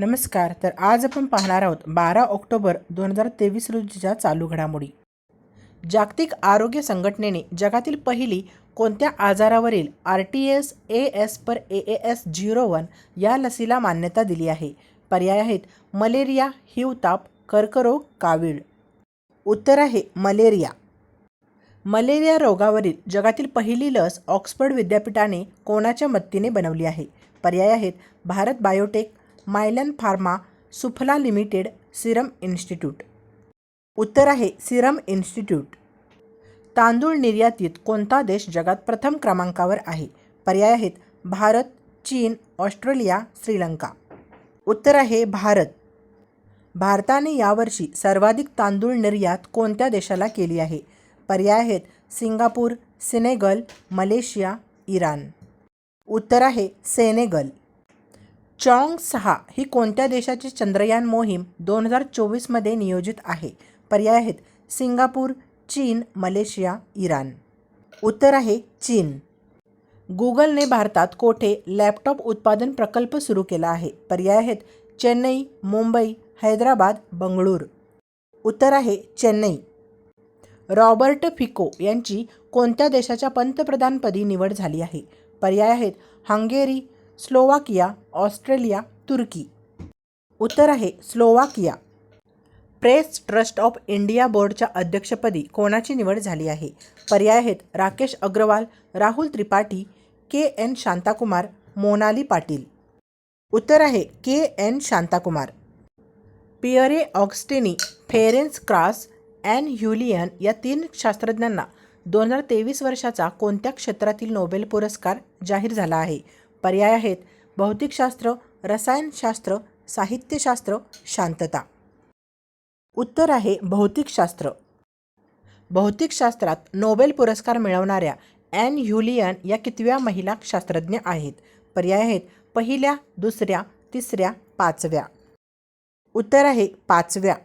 नमस्कार तर आज आपण पाहणार आहोत बारा ऑक्टोबर दोन हजार तेवीस रोजीच्या चालू घडामोडी. जागतिक आरोग्य संघटनेने जगातील पहिली कोणत्या आजारावरील R T S A S per A A S zero one या लसीला मान्यता दिली आहे? पर्याय आहेत मलेरिया हिवताप कर्करोग कावीळ. उत्तर आहे मलेरिया. मलेरिया रोगावरील जगातील पहिली लस ऑक्सफर्ड विद्यापीठाने कोणाच्या मदतीने बनवली आहे? पर्याय आहेत Bharat Biotech Mylan Pharma Sufala limited Serum institute. उत्तर आहे सिरम इन्स्टिट्यूट. तांदूळ निर्यातीत कोणता देश जगात प्रथम क्रमांकावर आहे? पर्याय आहेत भारत चीन ऑस्ट्रेलिया श्रीलंका. उत्तर आहे भारत. भारताने यावर्षी सर्वाधिक तांदूळ निर्यात कोणत्या देशाला केली आहे? पर्याय आहेत सिंगापूर सेनेगल मलेशिया इराण. उत्तर आहे सेनेगल. चॉंग सहा ही कोणत्या देशाची चंद्रयान मोहीम दोन हजार चोवीसमध्ये नियोजित आहे? पर्याय आहेत सिंगापूर चीन मलेशिया इराण. उत्तर आहे चीन. गुगलने भारतात कोठे लॅपटॉप उत्पादन प्रकल्प सुरू केला आहे? पर्याय आहेत चेन्नई मुंबई हैदराबाद बंगळूर. उत्तर आहे चेन्नई. रॉबर्ट फिको यांची कोणत्या देशाच्या पंतप्रधानपदी निवड झाली आहे? पर्याय आहेत हंगेरी स्लोवाकिया ऑस्ट्रेलिया तुर्की. उत्तर आहे Slovakia. Press Trust of India बोर्डच्या अध्यक्षपदी कोणाची निवड झाली आहे? पर्याय आहेत राकेश अग्रवाल राहुल त्रिपाठी के एन शांताकुमार मोनाली पाटील. उत्तर आहे K N Shantakumar. Pierre Agostini Ferenc Krausz and L'Huillier या तीन शास्त्रज्ञांना दोन हजार तेवीस वर्षाचा कोणत्या क्षेत्रातील नोबेल पुरस्कार जाहीर झाला आहे? पर्याय आहेत. भौतिकशास्त्र रसायनशास्त्र साहित्यशास्त्र शांतता. उत्तर आहे भौतिकशास्त्र. भौतिकशास्त्रात नोबेल पुरस्कार मिळवणाऱ्या ॲन ह्युलियन या कितव्या महिला शास्त्रज्ञ आहेत. पर्याय आहेत पहिल्या दुसऱ्या तिसऱ्या पाचव्या. उत्तर आहे पाचव्या.